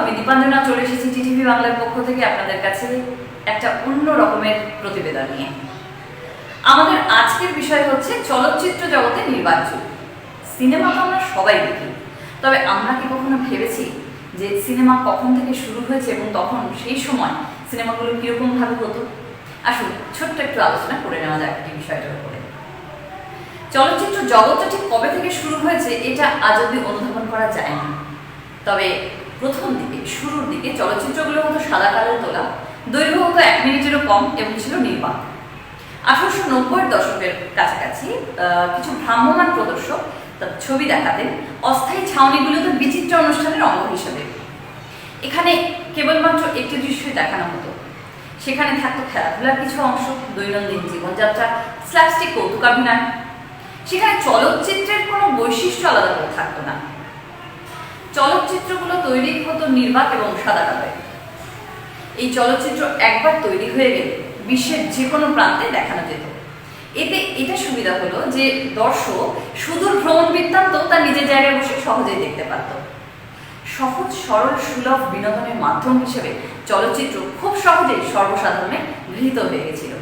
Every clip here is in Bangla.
আমি দীপাঞ্জনা চলে এসেছি টিটিভি বাংলার পক্ষ থেকে আপনাদের কাছে একটা অন্য রকমের প্রতিবেদন নিয়ে। আমাদের আজকের বিষয় হচ্ছে চলচ্চিত্র জগতে নির্বাচন। সিনেমা তো আমরা সবাই দেখি। তবে আমরা কি কখনো ভেবেছি যে সিনেমা কখন থেকে শুরু হয়েছে এবং তখন সেই সময় সিনেমাগুলো কীরকম ভাবে হতো? আসুন, ছোট্ট একটু আলোচনা করে নেওয়া যাক এই বিষয়টার উপরে। চলচ্চিত্র জগৎটা ঠিক কবে থেকে শুরু হয়েছে এটা আজ অব্দি অনুধাবন করা যায় না তবে প্রথম দিকে, শুরুর দিকে চলচ্চিত্রগুলো হতো সাদা কালো তোলা, দৈর্ঘ্য হতো এক মিনিটেরও কম এবং ছিল নির্বাক আঠারোশো নব্বইয়ের দশকের কাছাকাছি কিছু ভ্রাম্যমান প্রদর্শক তার ছবি দেখাতেন অস্থায়ী ছাউনিগুলোতে বিচিত্র অনুষ্ঠানের অঙ্গ হিসেবে। এখানে কেবলমাত্র একটি দৃশ্যই দেখানো হতো। সেখানে থাকতো খেলাধুলার কিছু অংশ, দৈনন্দিন জীবনযাত্রা, স্ল্যাপস্টিক, কৌতুকাভিনয়। সেখানে চলচ্চিত্রের কোনো বৈশিষ্ট্য আলাদা করে থাকতো না। চলচ্চিত্রগুলো তৈরি হতো নির্বাক এবং সাদা কালোয় এই চলচ্চিত্র একবার তৈরি হয়ে গেলে বিশ্বের যে কোনো প্রান্তে দেখানো যেত। এতে এটা সুবিধা হলো যে দর্শক সুদূর ভ্রমণ বৃত্তান্ত তার নিজের জায়গায় বসে সহজেই দেখতে পারত। সহজ, সরল, সুলভ বিনোদনের মাধ্যম হিসেবে চলচ্চিত্র খুব সহজেই সর্বসাধারণে গৃহীত হয়ে গেছিল।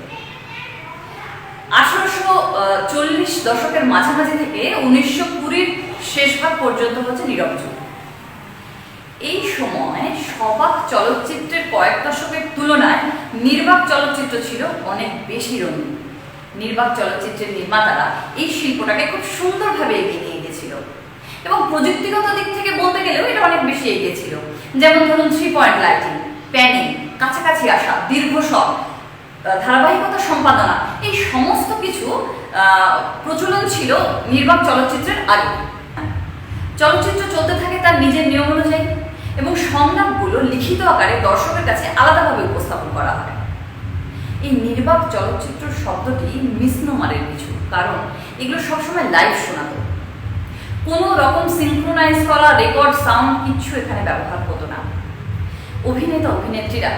আঠারোশো চল্লিশ দশকের মাঝামাঝি থেকে উনিশশো কুড়ির শেষ ভাগ পর্যন্ত হচ্ছে নীরব যুগ। এই সময় সবাক চলচ্চিত্রের কয়েক দশকের তুলনায় নির্বাক চলচ্চিত্র ছিল অনেক বেশি রঙিন। নির্বাক চলচ্চিত্রের নির্মাতারা এই শিল্পটাকে খুব সুন্দরভাবে এগিয়ে নিয়ে গেছিল। এবং প্রযুক্তিগত দিক থেকে বলতে গেলেও এটা অনেক বেশি এগিয়ে ছিল। যেমন ধরুন থ্রি পয়েন্ট লাইটিং, প্যানিং, কাছাকাছি আসা, দীর্ঘ শট ধারাবাহিকতা সম্পাদনা, এই সমস্ত কিছু প্রচলন ছিল নির্বাক চলচ্চিত্রের আগে। চলচ্চিত্র চলতে থাকে তার নিজের নিয়ম অনুযায়ী সংলাপগুলো লিখিত আকারে দর্শকের কাছে আলাদাভাবে উপস্থাপন করা হয়। এই নির্বাক চলচ্চিত্র শব্দটি মিসনোমারের কিছু, কারণ এগুলো সবসময় লাইভ শোনাতো। কোনো রকম সিনক্রোনাইজ করা, রেকর্ড, সাউন্ড কিচ্ছু এখানে ব্যবহার হতো না। অভিনেতা, অভিনেত্রীরা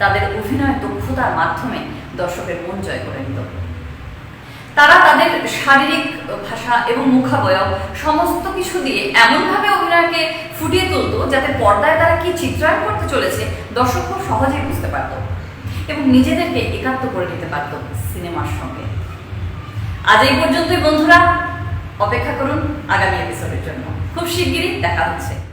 তাদের অভিনয় দক্ষতার মাধ্যমে দর্শকের মন জয় করে নিত। তারা তাদের শারীরিক ভাষা এবং মুখাবয়ব সমস্ত কিছু দিয়ে এমনভাবে অভিনয়কে ফুটিয়ে তুলত যাতে পর্দায় তারা কি চিত্রায়ন করতে চলেছে দর্শক খুব সহজেই বুঝতে পারত এবং নিজেদেরকে একাত্ম করে নিতে পারত সিনেমার সঙ্গে। আজ এই পর্যন্তই বন্ধুরা, অপেক্ষা করুন আগামী এপিসোডের জন্য। খুব শিগগিরই দেখা হচ্ছে।